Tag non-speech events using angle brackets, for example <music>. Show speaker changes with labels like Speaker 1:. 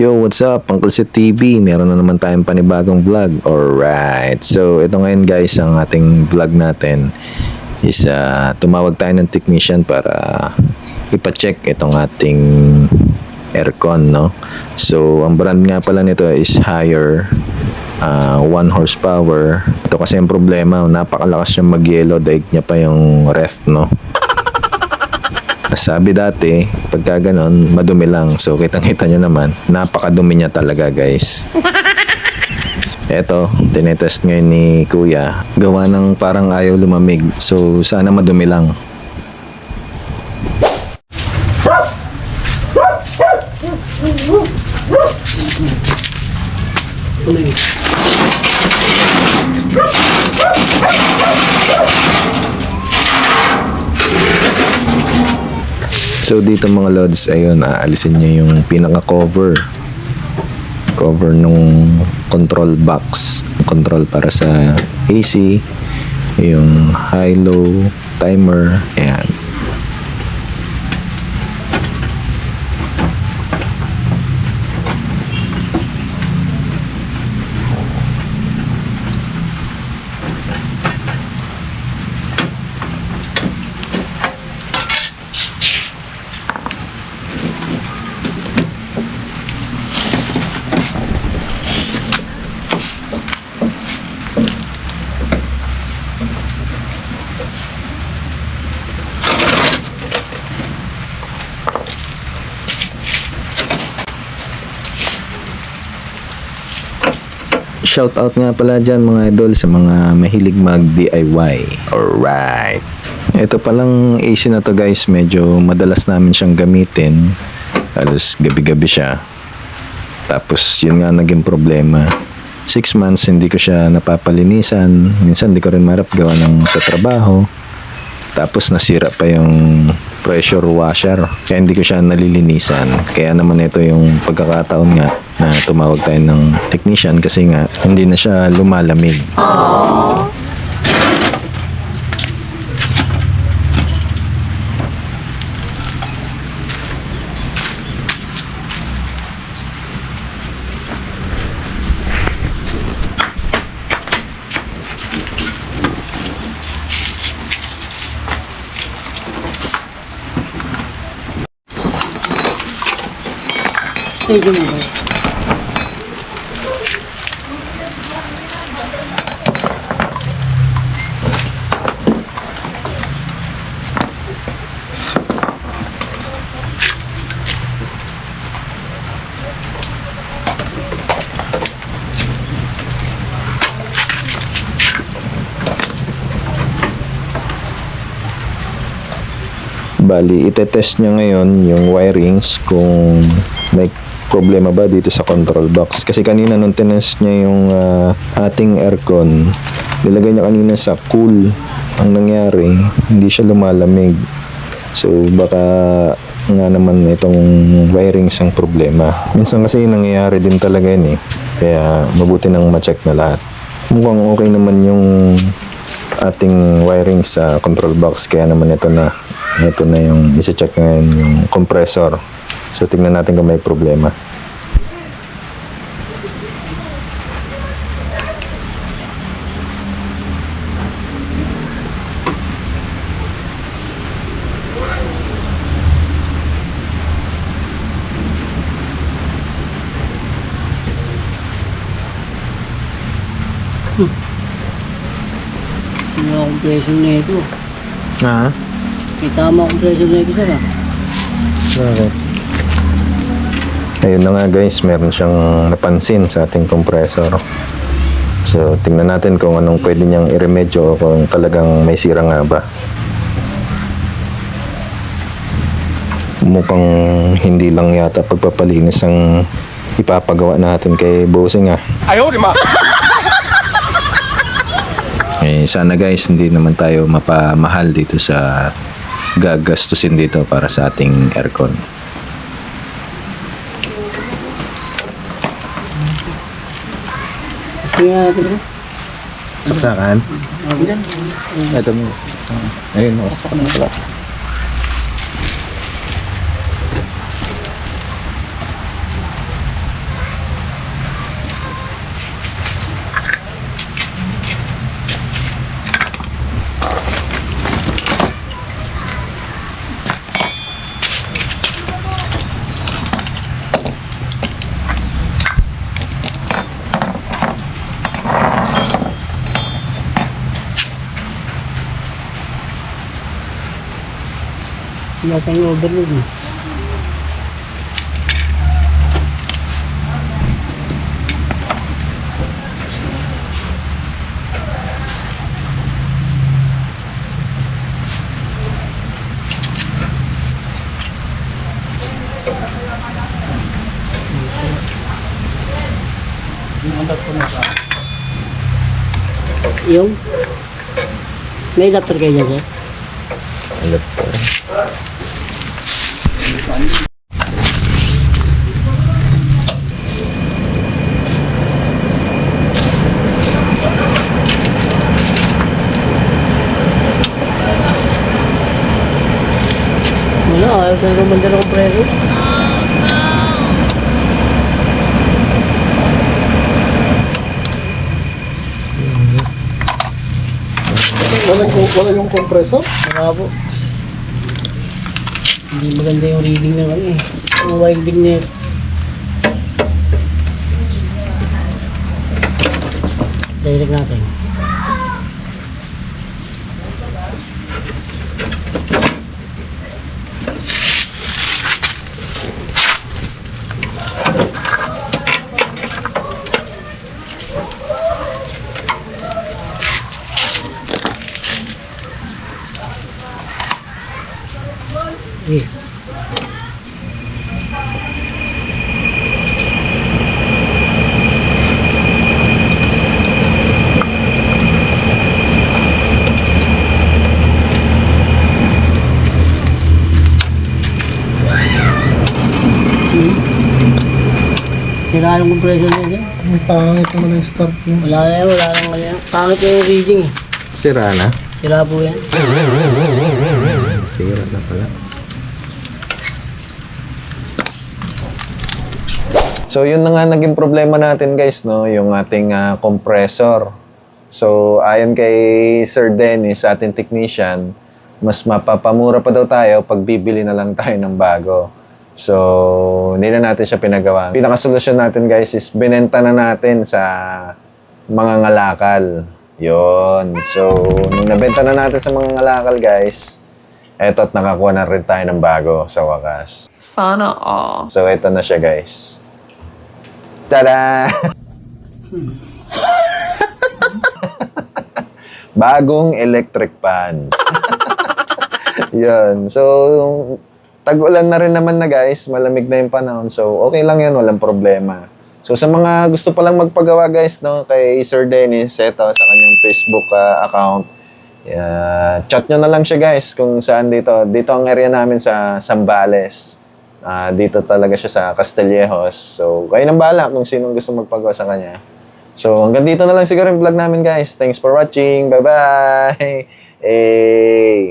Speaker 1: Yo, what's up? Uncle Sid TV. Meron na naman tayong panibagong vlog. Alright. So, ito ngayon guys, ang ating vlog natin is ah, tumawag tayo ng technician para ipacheck itong ating aircon, no? So, ang brand nga pala nito is higher 1 horsepower. Ito kasi yung problema, napakalakas siyang mag-yellow, daig niya pa yung ref, no? Sabi dati, pagka ganon, madumi lang. So, kitang-kita nyo naman, napakadumi niya talaga, guys. <laughs> Eto, tinetest ngayon ni Kuya. Gawa ng parang ayaw lumamig. So, sana madumi lang. So, dito mga lods, ayun, aalisin niya yung pinaka-cover. Cover nung control box. Control para sa AC, yung high-low timer, ayan. Shout out nga pala dyan mga idol sa mga mahilig mag DIY. Alright. Ito palang AC na to guys, medyo madalas namin siyang gamitin. Halos gabi-gabi siya. Tapos yun nga naging problema. Six months hindi ko siya napapalinisan. Minsan hindi ko rin marap gawa ng sa trabaho. Tapos nasira pa yung pressure washer. Kaya hindi ko siya nalilinisan. Kaya naman ito yung pagkakataon nga na tumawag tayo ng technician kasi nga hindi na siya lumalamig.
Speaker 2: Medyo mo ba?
Speaker 1: Bali, itetest niya ngayon yung wirings kung may problema ba dito sa control box. Kasi kanina nung tinest niya yung ah, ating aircon, nilagay niya kanina sa cool. Ang nangyari, hindi siya lumalamig. So, baka nga naman itong wirings ang problema. Minsan kasi nangyayari din talaga yun eh. Kaya mabuti nang ma-check na lahat. Mukhang okay naman yung ating wiring sa control box kaya naman ito na ito na yung isa-check ngayon yung compressor so tingnan natin kung may problema
Speaker 2: Hindi ako compression na ito.
Speaker 1: ha?
Speaker 2: May tama compression na ito, sir. ah.
Speaker 1: bakit? ayun na nga guys. Meron siyang napansin sa ating compressor. So tingnan natin kung anong pwede niyang iremedyo o kung talagang may sira nga ba. Mukhang hindi lang yata pagpapalinis ang ipapagawa natin kay Bosing ah.
Speaker 3: Ayaw di ma
Speaker 1: eh, sana guys hindi naman tayo mapamahal dito sa gagastusin dito para sa ating aircon.
Speaker 2: Tingnan natin, bro.
Speaker 1: Saksakan? Ito mo. Ayun mo. Saksakan pala.
Speaker 2: Nasa yung overload eh. Yung may adapter kayo dyan, sir?
Speaker 1: Po.
Speaker 2: Wala, ayaw sa rumanda ng kompreso.
Speaker 3: Wala, yung- wala yung compressor?
Speaker 2: Wala po. Hindi maganda yung reading na ano eh. Ang winding na. Direct natin. Eh. Hmm. Sira yung compressor niya dyan.
Speaker 3: Ang pangit naman yung start niya.
Speaker 2: Wala na yan, wala nang kanya. Pangit na yung reading eh.
Speaker 1: Sira na?
Speaker 2: Sira po yan.
Speaker 1: Sira na pala. So yun na nga naging problema natin guys, no? Yung ating ah, compressor. So ayon kay Sir Dennis, ating technician, mas mapapamura pa daw tayo pag bibili na lang tayo ng bago. So, hindi na natin siya pinagawa. Pinakasolusyon natin guys is binenta na natin sa mga ngalakal. Yon. So, nung nabenta na natin sa mga ngalakal guys, eto at nakakuha na rin tayo ng bago sa wakas.
Speaker 4: Sana all.
Speaker 1: So, ito na siya, guys. Tada! <laughs> Bagong electric pan. <laughs> Yun. So, tag-ulan na rin naman na, guys. Malamig na yung panahon. So, okay lang yun. Walang problema. So, sa mga gusto palang magpagawa, guys, no, kay Sir Dennis, eto, sa kanyang Facebook ah, account, Yeah, chat nyo na lang siya guys kung saan dito. Dito ang area namin sa Zambales. Ah, dito talaga siya sa Castillejos. So, kayo nang bahala kung sinong gusto magpagawa sa kanya. So, hanggang dito na lang siguro yung vlog namin guys. Thanks for watching. Bye-bye! <laughs> Eh,